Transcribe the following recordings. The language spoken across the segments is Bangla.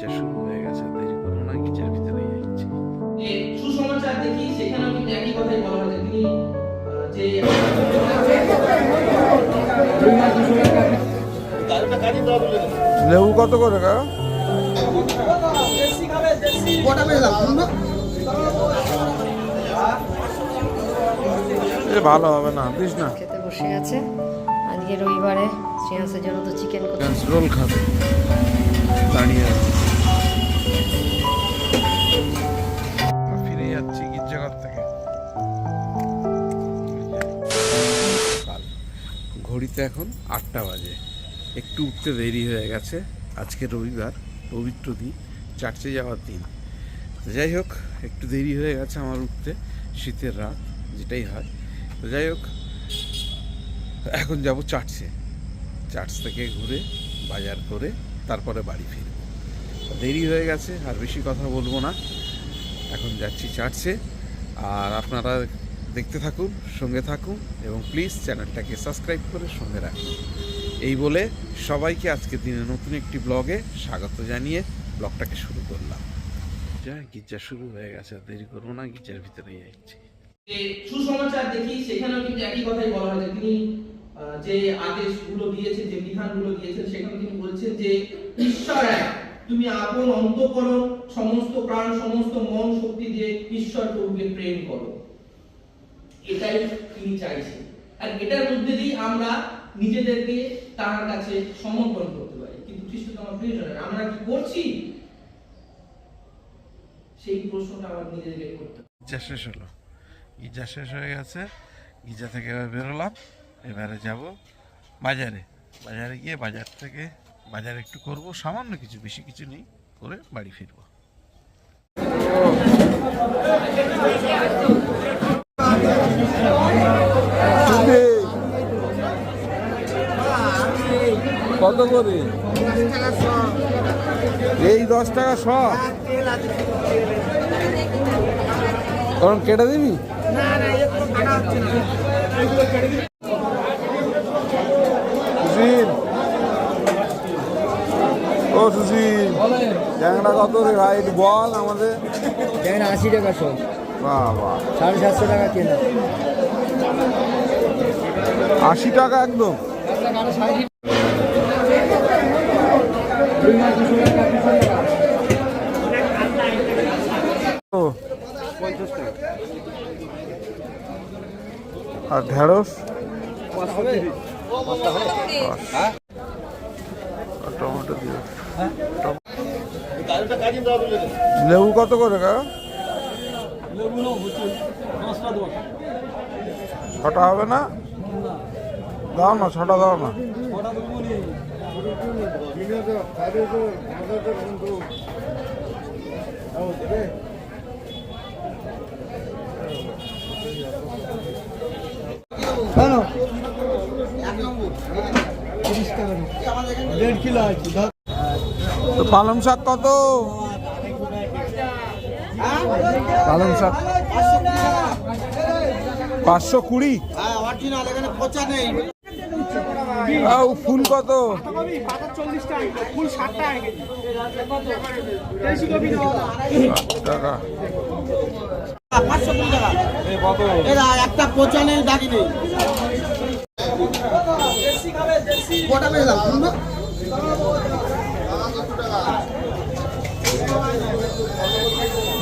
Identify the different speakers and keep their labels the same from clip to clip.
Speaker 1: গির্জা শুরু হয়ে গেছে দেরি করব না গির্জার ভিতরে যাচ্ছি।
Speaker 2: সুসমাচার দেখি সেখানেও কিন্তু একই কথাই বলা হয়েছে তিনি যে
Speaker 1: লেবু কত করে কা ভালো হবে না দিস না।
Speaker 3: খেতে বসে আছে। আজকে রবিবারে শ্রেয়াসের জন্য তো চিকেন
Speaker 1: রোল খাবে। দাঁড়িয়ে আছে। ফিরে ঘড়িতে এখন আটটা বাজে। একটু উঠতে দেরি হয়ে গেছে। আজকে রবিবার, পবিত্র দিন চার্চে যাওয়ার দিন। যাই হোক, একটু দেরি হয়ে গেছে আমার উঠতে, শীতের রাত, যেটাই হয়। তো যাই হোক, এখন যাব চার্চে। চার্চ থেকে ঘুরে, বাজার করে, তারপরে বাড়ি ফিরব। দেরি হয়ে গেছে, আর বেশি কথা বলব না। এখন যাচ্ছি চার্চে, আর আপনারা দেখতে থাকুন, সঙ্গে থাকুন, এবং প্লিজ চ্যানেলটাকে সাবস্ক্রাইব করে সঙ্গে রাখুন। এই বলে সবাইকে আজকের দিনে নতুন একটি ব্লগে স্বাগত জানিয়ে ব্লগটাকে শুরু করলাম। যা গির্জা শুরু হয়ে গেছে দেরি করব না, গির্জার ভিতরে যাচ্ছি
Speaker 2: সুসমাচার দেখি, সেখানেও কিন্তু একই কথাই বলা হয়েছে তিনি যে আদেশগুলো দিয়েছেন, যে বিধানগুলো দিয়েছেন, সেখানে তিনি বলছেন যে ঈশ্বর এক। তুমি আপন অন্তঃকরণ, সমস্ত প্রাণ, সমস্ত মন শক্তি দিয়ে ঈশ্বর প্রভুকে প্রেম করো। এটাই তিনি চাইছেন। আর এটার মধ্যে দিয়ে আমরা নিজেদেরকে তার কাছে সমর্পণ করতে পারি। কিন্তু খ্রিস্ট তোমার প্রিয়জনের আমরা কি করছি? সেই প্রশ্নটা আমার নিজেদেরকে করতে।
Speaker 1: গির্জা শেষ হলো। গির্জা শেষ হয়ে গেছে গির্জা থেকে এবার বেরোলাম, এবারে যাব বাজারে। বাজারে গিয়ে বাজার থেকে বাজার একটু করব সামান্য কিছু বেশি কিছু নেই করে বাড়ি ফিরবো। কত করে? এই দশ টাকা সব। কারণ কেটে দিবি? সুশীল ও সুশীল ট্যাংরা কত রে ভাই? একটু বল আমাদের।
Speaker 4: আশি টাকা সব
Speaker 1: বাহ বাহ
Speaker 4: সাড়ে সাতশো টাকা কেনা
Speaker 1: আশি টাকা একদম। আর ঢেঁড়স? টমেটো দিয়ে। লেবু কত করে ছটা হবে না? দাও না ছটা দাও না।
Speaker 4: দেড় কিলো আছে
Speaker 1: তো পালং শাক কত? পালং শাক। পাঁচশো কুড়ি? ফুল কত?
Speaker 5: একটা পচা নেই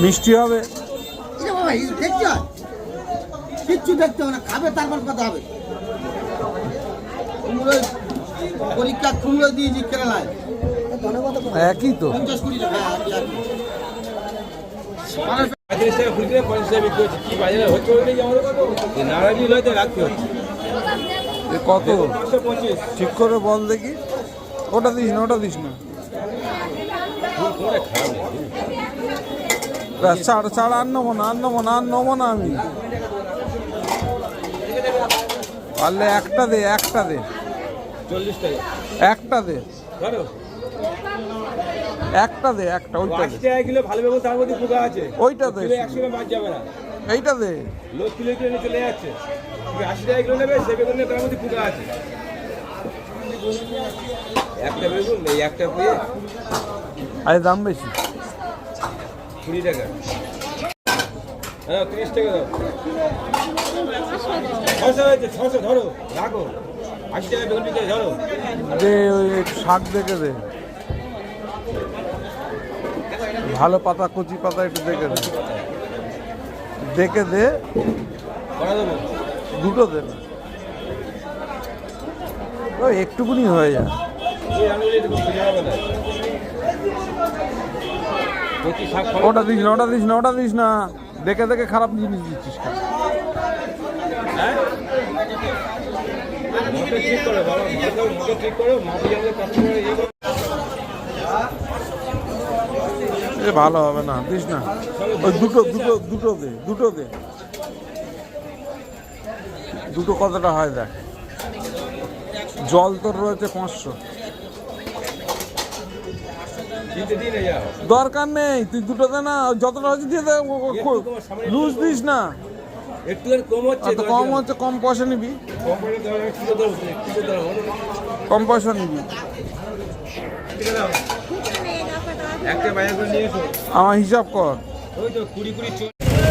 Speaker 1: মিষ্টি হবে।
Speaker 5: কিচ্ছু দেখতে হবে না খাবে তারপর কথা হবে। পরীক্ষা কুমড়ো দিয়েছি কেরালায়।
Speaker 1: একই তো।
Speaker 5: পঞ্চাশ কুড়ি টাকা হ্যাঁ,
Speaker 6: টাকা পঞ্চাশ টাকা বিক্রি হচ্ছে। কি বাজারে হচ্ছে ওইটাই যে কত নারাজি হয়তো রাখতে হচ্ছে।
Speaker 1: কত? ঠিক করে বল দেখি। ওটা দিস না ওটা দিস না।
Speaker 6: খারাপ
Speaker 1: ছাড় ছাড় আর নেব না আর নেব না আর নেব না আমি। পারলে একটা দে একটা দে। একটা দে। একটা দে একটা ওইটা
Speaker 6: আশি
Speaker 1: দে
Speaker 6: কিলো ভালো বেগুন তার মধ্যে পোকা আছে।
Speaker 1: ওইটা দে।
Speaker 6: কিলো একশো গ্রাম বাদ যাবে না।
Speaker 1: এইটা দে।
Speaker 6: লোক কিলো কিলো নিয়ে চলে যাচ্ছে। তুমি আশি টাকা কিলো নেবে সে বেগুন তার মধ্যে পোকা আছে। একটা বেগুন এই একটা পেয়ে
Speaker 1: আরে দাম বেশি।
Speaker 6: কুড়ি টাকা। হ্যাঁ তিরিশ টাকা দাও। ছশো হয়েছে ছশো ধরো। রাখো। আশি টাকা বেগুন ধরো।
Speaker 1: দে ওই শাক দেখে দে। ভালো পাতা কচি পাতা একটু দেখে দে। দেখে দে। দুটো দে। একটুকুনি হয়ে যায়
Speaker 6: এই আঙুলি একটু সোজা হবে না কচি শাক ফল
Speaker 1: ওটা দিস না, ওটা দিস না, ওটা দিস না। দেখে দেখে খারাপ জিনিস দিচ্ছিস এ ভালো হবে না, দিস না। ওই দুটো দুটো দুটো দে দুটো দে। দুটো কতটা হয় দেখ? জল তোর রয়েছে পাঁচশো। দরকার নেই তুই দুটো দে না যতটা হচ্ছে দিয়ে দে লুজ দিস না।
Speaker 6: একটু কম হচ্ছে
Speaker 1: কম হচ্ছে কম পয়সা নিবি।
Speaker 6: কম
Speaker 1: পয়সা নিবি। আমার হিসাব কর।
Speaker 6: ওই তো কুড়ি কুড়ি চল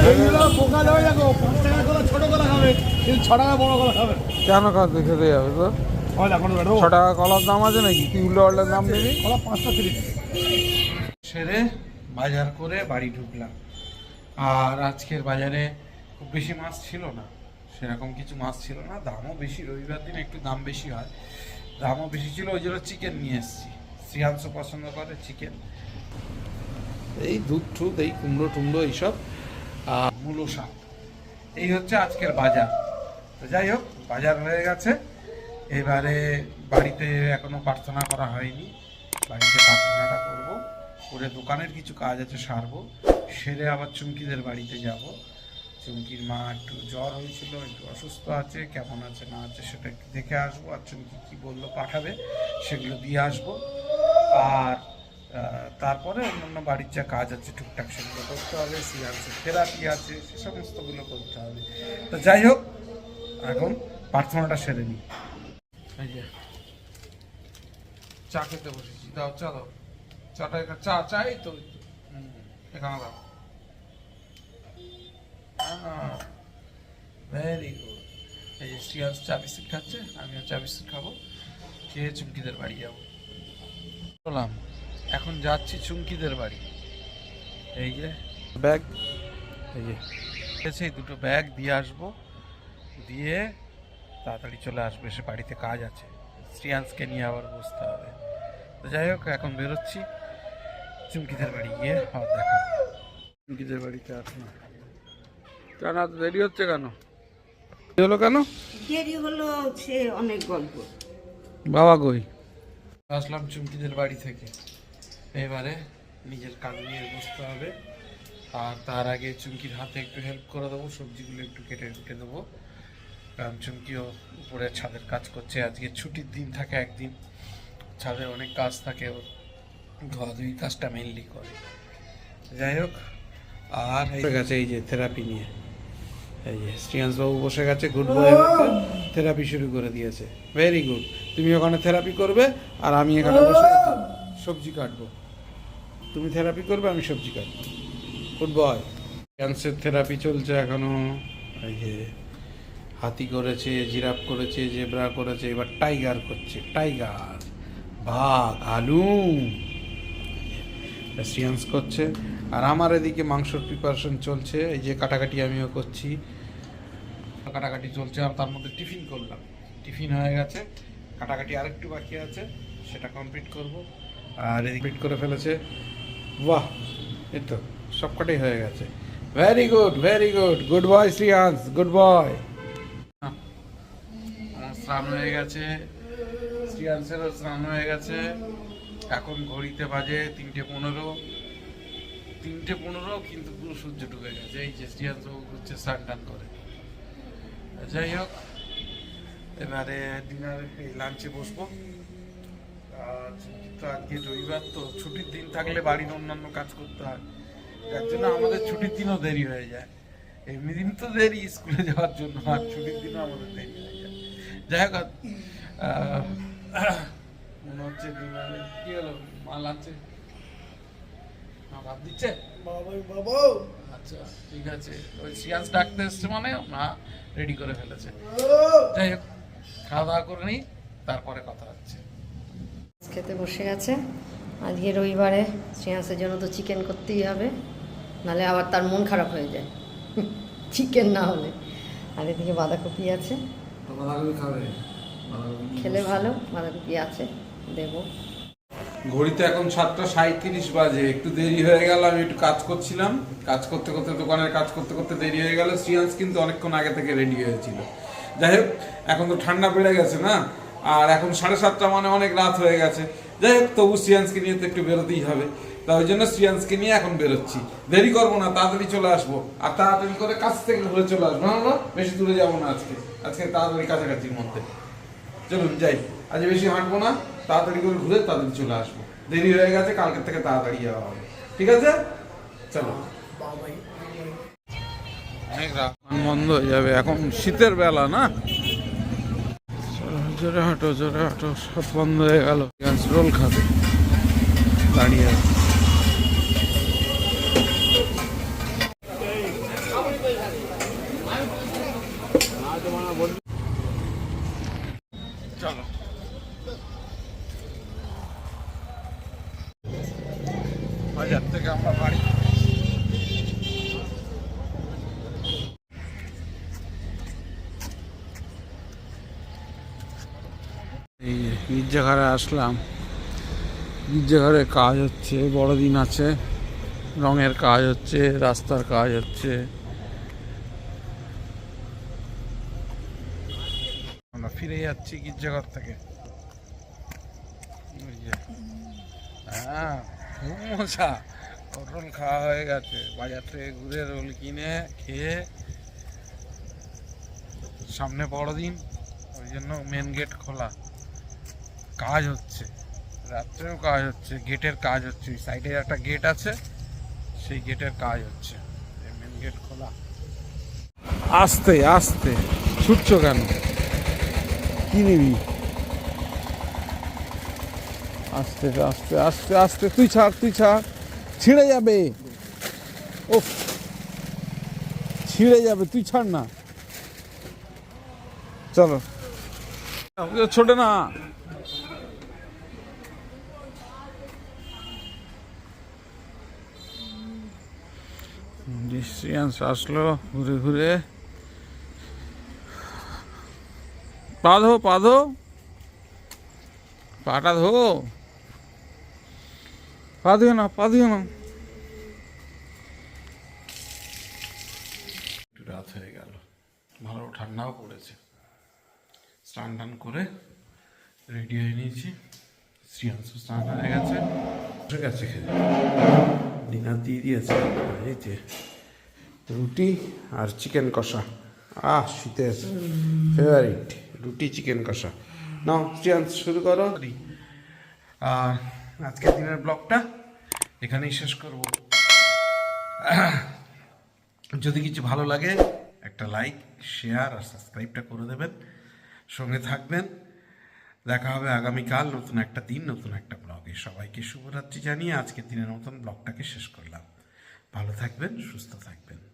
Speaker 4: এইগুলো পোকা দেওয়া যাব পাঁচ টাকা করে ছোট কলা খাবে কিন্তু ছ টাকা বড় কলা খাবে।
Speaker 1: কেন কাজ দেখে যাবে তো ছ টাকা কলার দাম আছে নাকি? তুই উল্টো পাল্টার দাম নিবি
Speaker 4: কলা পাঁচটা তিরিশ।
Speaker 1: সেরে বাজার করে বাড়ি ঢুকলাম। আর আজকের বাজারে খুব বেশি মাছ ছিল না। সেরকম কিছু মাছ ছিল না। দামও বেশি রবিবার দিন একটু দাম বেশি হয়। দামও বেশি ছিল ওই জন্য চিকেন নিয়ে এসেছি। শ্রিয়াংশ পছন্দ করে চিকেন এই দুধ টুধ এই কুমড়ো টুমড়ো এইসব। আর মূলো শাক। এই হচ্ছে আজকের বাজার। তো যাই হোক বাজার হয়ে গেছে। এবারে বাড়িতে এখনও প্রার্থনা করা হয়নি। বাড়িতে প্রার্থনাটা করব। করে দোকানের কিছু কাজ আছে সারবো। সেরে আবার চুমকিদের বাড়িতে যাব। চুমকির মা একটু জ্বর হয়েছিল, একটু অসুস্থ আছে, কেমন আছে, না আছে সেটা একটু দেখে আসব। আর চুমকি কী বলল পাঠাবে, সেগুলো দিয়ে আসব। আর তারপরে অন্যান্য বাড়ির যা কাজ আছে, টুকটাক সেগুলো করতে হবে। সিয়ান্সের থেরাপি আছে, সে সমস্তগুলো করতে হবে। তো যাই হোক, এখন প্রার্থনাটা সেরে নিই। এই যে। চা খেতে বসেছি। দাও চা দাও। চাটা এখানে চা চাই তো এখানে দাও। ভেরি গুড এই যে শ্রিয়াস চা বিস্কুট খাচ্ছে আমিও চা বিস্কুট খাব। খেয়ে চুমকিদের বাড়ি যাব। বললাম এখন যাচ্ছি চুমকিদের বাড়ি। এই যে। ব্যাগ। এই যে। দুটো ব্যাগ দিয়ে আসব। দিয়ে তাড়াতাড়ি চলে আসবে সে বাড়িতে কাজ আছে। শ্রিয়াংশকে নিয়ে আবার বসতে হবে। তো যাই হোক এখন বেরোচ্ছি। চুমকিদের বাড়ি গিয়ে আবার দেখা চুমকিদের বাড়িতে আসুন কেন এত দেরি হচ্ছে কেন? হলো কেন?
Speaker 7: দেরি হলো সে অনেক গল্প।
Speaker 1: বাবা কই? আসলাম চুমকিদের বাড়ি থেকে। এবারে নিজের কাজ নিয়ে বসতে হবে। আর তার আগে চুমকির হাতে একটু হেল্প করে দেবো সবজিগুলো একটু কেটে কেটে দেবো। কারণ চুমকিও উপরে ছাদের কাজ করছে। আজকে ছুটির দিন থাকে একদিন। ছাদে অনেক কাজ থাকে ওর ধোয়াধুয়ি কাজটা মেনলি করে। যাই হোক, আর গেছে এই যে থেরাপি নিয়ে। এই যে শ্রিয়াংশবাবু বসে গেছে গুড বয় থেরাপি শুরু করে দিয়েছে। ভেরি গুড তুমি ওখানে থেরাপি করবে, আর আমি এখানে বসে সবজি কাটবো। তুমি থেরাপি করবে, আমি সবজি কাটবো। গুড বয় ক্যান্সার থেরাপি চলছে এখনও। এই যে হাতি করেছে, জিরাফ করেছে, জেব্রা করেছে, এবার টাইগার করছে। টাইগার, বাঘ আলু সিয়ান্স করছে। আর আমার এদিকে মাংসর প্রিপারেশন চলছে। এই যে কাটাকাটি আমিও করছি। কাটাকাটি চলছে আর তার মধ্যে টিফিন করলাম। টিফিন হয়ে গেছে। কাটাকাটি আরেকটু বাকি আছে। সেটা কমপ্লিট করব। আর কমপ্লিট করে ফেলেছে। বাহ! এই তো, সবকটাই হয়ে গেছে। Very good very good good boy Shreyansh good boy স্নান হয়ে গেছে। শ্রিয়াংশেরও স্নান হয়ে গেছে। এখন ঘড়িতে বাজে তিনটে পনেরো। তিনটে পনেরো কিন্তু পুরো সূর্য ঢুকে গেছে। এই যে শ্রিয়াংশ হচ্ছে স্নান টান করে। যাই হোক, এবারে ডিনার লাঞ্চে বসবো। তো আজকে রবিবার, তো ছুটির দিন থাকলে বাড়ির অন্যান্য কাজ করতে হয়। যার জন্য আমাদের ছুটির দিনও দেরি হয়ে যায়। এমনি দিন তো দেরি, স্কুলে যাওয়ার জন্য। আর ছুটির দিনও আমাদের দেরি হয়ে যায়। যাই হোক মনে হচ্ছে কি হলো? মা লাঞ্চে
Speaker 8: ভাব দিচ্ছে আচ্ছা ঠিক আছে। ওই ডাকতে এসছে মানে মা রেডি করে ফেলেছে। যাই হোক খাওয়া দাওয়া করে নিই তারপরে কথা হচ্ছে।
Speaker 3: খেতে বসে গেছে। আজকে রবিবারে শ্রেয়াসের জন্য তো চিকেন করতেই হবে নাহলে আবার তার মন খারাপ হয়ে যায়। চিকেন না হলে। আর এদিকে বাঁধাকপি আছে। খেলে ভালো বাঁধাকপি আছে দেবো।
Speaker 1: ঘড়িতে এখন সাতটা সাঁত্রিশ বাজে একটু দেরি হয়ে গেল আমি একটু কাজ করছিলাম। কাজ করতে করতে দোকানের কাজ করতে করতে দেরি হয়ে গেল শ্রিয়াংশ কিন্তু অনেকক্ষণ আগে থেকে রেডি হয়েছিল। যাই হোক এখন তো ঠান্ডা বেড়ে গেছে না? আর এখন সাড়ে সাতটা মানে অনেক রাত হয়ে গেছে। যাই হোক তবু শ্রিয়াংশকে নিয়ে তো একটু বেরোতেই হবে। তা ওই জন্য শ্রিয়াংশকে নিয়ে এখন বেরোচ্ছি। দেরি করব না তাড়াতাড়ি চলে আসব। আর তাড়াতাড়ি করে কাছ থেকে ঘুরে চলে আসব। না আমরা বেশি দূরে যাব না আজকে। আজকে তাড়াতাড়ি কাছাকাছির মধ্যে। চলুন, যাই। আজ বেশি হাঁটবো না, তাড়াতাড়ি করে ঘুরে তাড়াতাড়ি চলে আসব। দেরি হয়ে গেছে, কালকের থেকে তাড়াতাড়ি যাওয়া হবে। ঠিক আছে? চলো। বন্ধ হয়ে যাবে। এখন শীতের বেলা, না? জোরে হাঁটো জোরে হাঁটো। সব বন্ধ হয়ে গেল। রোল খাবে। দাঁড়িয়ে আছে। বাজার থেকে আমরা এই গির্জাঘরে আসলাম। গির্জাঘরে কাজ হচ্ছে বড়দিন আছে রঙের কাজ হচ্ছে রাস্তার কাজ হচ্ছে। আমরা ফিরে যাচ্ছি গির্জাঘর থেকে। হ্যাঁ। খুব মজা রোল খাওয়া হয়ে গেছে। বাজার থেকে ঘুরে রোল কিনে খেয়ে সামনে বড়দিন, ওই জন্য মেন গেট খোলা। কাজ হচ্ছে। রাত্রেও কাজ হচ্ছে। গেটের কাজ হচ্ছে। সাইডে একটা গেট আছে, সেই গেটের কাজ হচ্ছে। মেন গেট খোলা। আস্তে আস্তে। ছুটছো কেন? কি নিবি? আস্তে আস্তে আস্তে আস্তে, তুই ছাড় তুই ছাড়। ছিঁড়ে যাবে। ও ছিঁড়ে যাবে, তুই ছাড় না। চলো। ছোটে না। আসলো, ঘুরে ঘুরে। পা ধো পা ধো। পাটা ধো। পা দিও না পা দিও না। একটু রাত হয়ে গেল। ভালো ঠান্ডাও পড়েছে। স্নান টান করে রেডি হয়ে নিয়েছি। শ্রীয়াংশু স্নান হয়ে গেছে। ঠিক আছে খেতে। ডিনার দিয়ে দিয়েছে। এই যে রুটি আর চিকেন কষা। আহ শীতের ফেভারিট রুটি চিকেন কষা। নাও শ্রিয়াংশ শুরু করো। আর আজকের দিনের ব্লগটা এখানেই শেষ করব। যদি কিছু ভালো লাগে, একটা লাইক শেয়ার আর সাবস্ক্রাইবটা করে দেবেন। সঙ্গে থাকবেন। দেখা হবে আগামীকাল নতুন একটা দিন, নতুন একটা ব্লগে সবাইকে শুভরাত্রি জানিয়ে আজকের দিনের মতন ব্লগটাকে শেষ করলাম। ভালো থাকবেন, সুস্থ থাকবেন।